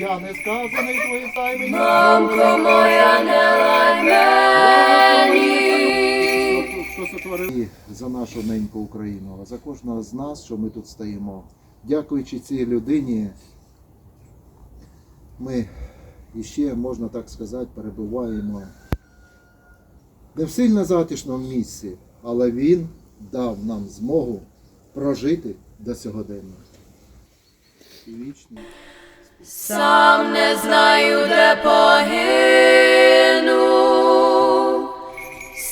Я не сказаний твої займи. Мамко моя не лай мені. Що за нашу неньку Україну, а за кожного з нас, що ми тут стоїмо. Дякуючи цій людині, ми іще, можна так сказати, перебуваємо не в сильно затишному місці але він дав нам змогу прожити до сьогодення. Сам не знаю, де погину,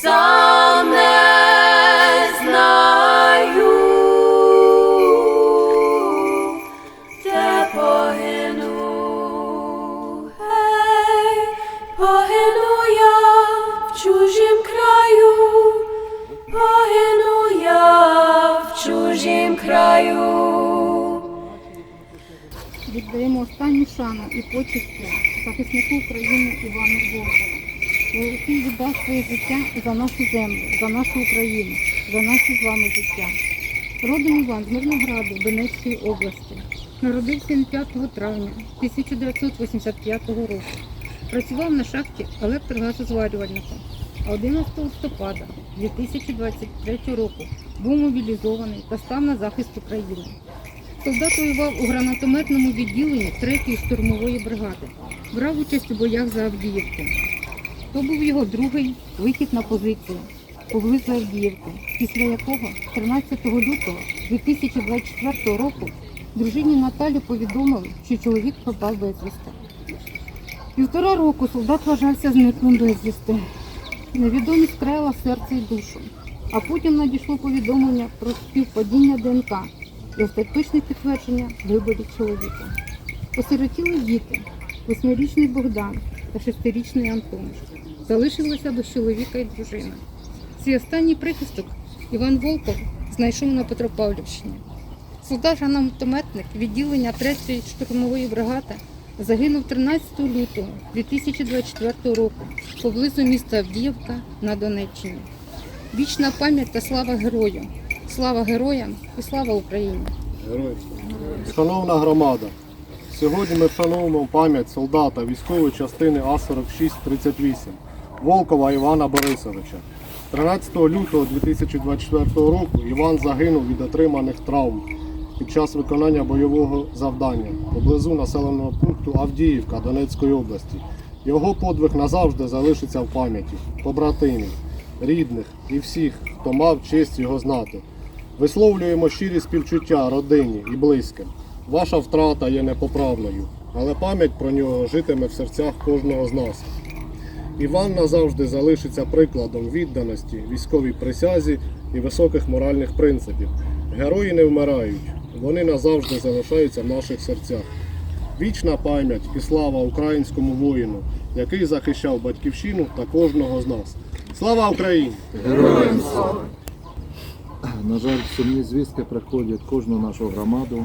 сам не знаю, де погину, гей, погину Віддаємо останню шану і почесті захиснику України Івану Волкову, який віддав своє життя за нашу землю, за нашу Україну, за наше з вами життя. Родом Іван з Мирнограду Донецької області. Народився він 5 травня 1985 року. Працював на шахті електрогазозварювальником. А 11 листопада 2023 року був мобілізований та став на захист України. Солдат воював у гранатометному відділенні 3-ї штурмової бригади. Брав участь у боях за Авдіївку. То був його другий вихід на позицію поблизу Авдіївки, після якого 13 лютого 2024 року дружині Наталі повідомили, що чоловік пропав безвісти. Півтора року солдат вважався зниклим безвісти. Невідомість краяла серце і душу. А потім надійшло повідомлення про співпадіння ДНК і остаточне підтвердження виборів чоловіка. Осиротіли діти, восьмирічний Богдан та шестирічний Антон. Залишилося без чоловіка і дружина. Свій останній прихисток Іван Волков знайшов на Петропавлівщині. Солдат-гранатометник відділення 3-ї штурмової бригади загинув 13 лютого 2024 року поблизу міста Авдіївка на Донеччині. Вічна пам'ять та слава герою! Слава героям і слава Україні! Героям. Шановна громада, сьогодні ми вшановуємо пам'ять солдата військової частини А-4638 Волкова Івана Борисовича. 13 лютого 2024 року Іван загинув від отриманих травм під час виконання бойового завдання поблизу населеного пункту Авдіївка Донецької області. Його подвиг назавжди залишиться в пам'яті побратимів, рідних і всіх, хто мав честь його знати. Висловлюємо щирі співчуття родині і близьким. Ваша втрата є непоправною, але пам'ять про нього житиме в серцях кожного з нас. Іван назавжди залишиться прикладом відданості, військовій присязі і високих моральних принципів. Герої не вмирають, вони назавжди залишаються в наших серцях. Вічна пам'ять і слава українському воїну, який захищав батьківщину та кожного з нас. Слава Україні! На жаль, сумні звістки приходять кожну нашу громаду.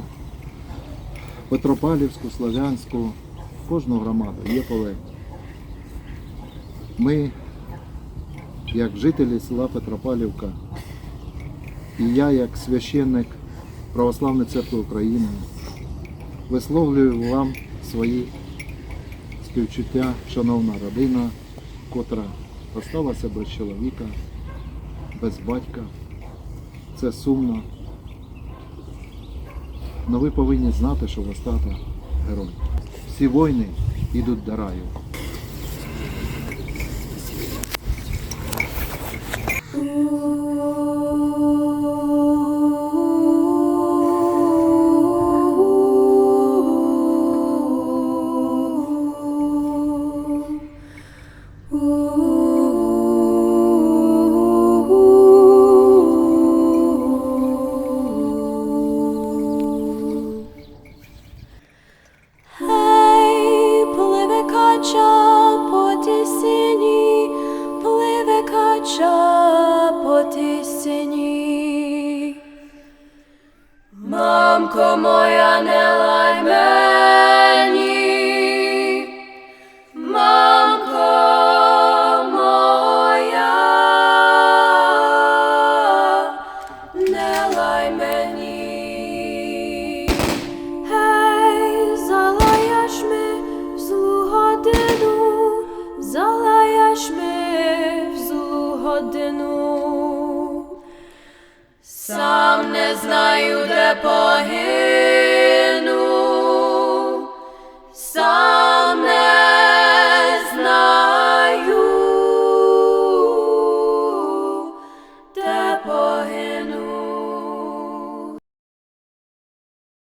Петропавлівську, Слов'янську, кожну громаду є полеглі. Ми, як жителі села Петропавлівка, і я, як священник Православної церкви України, висловлюю вам свої співчуття, шановна родина, котра осталася без чоловіка, без батька. Це сумно. Але ви повинні знати, що ви стати герой. Всі війни йдуть до раю. мені, Гей, залаяш ми в злу годину, залаяш ми в злу годину, сам не знаю, де погиб.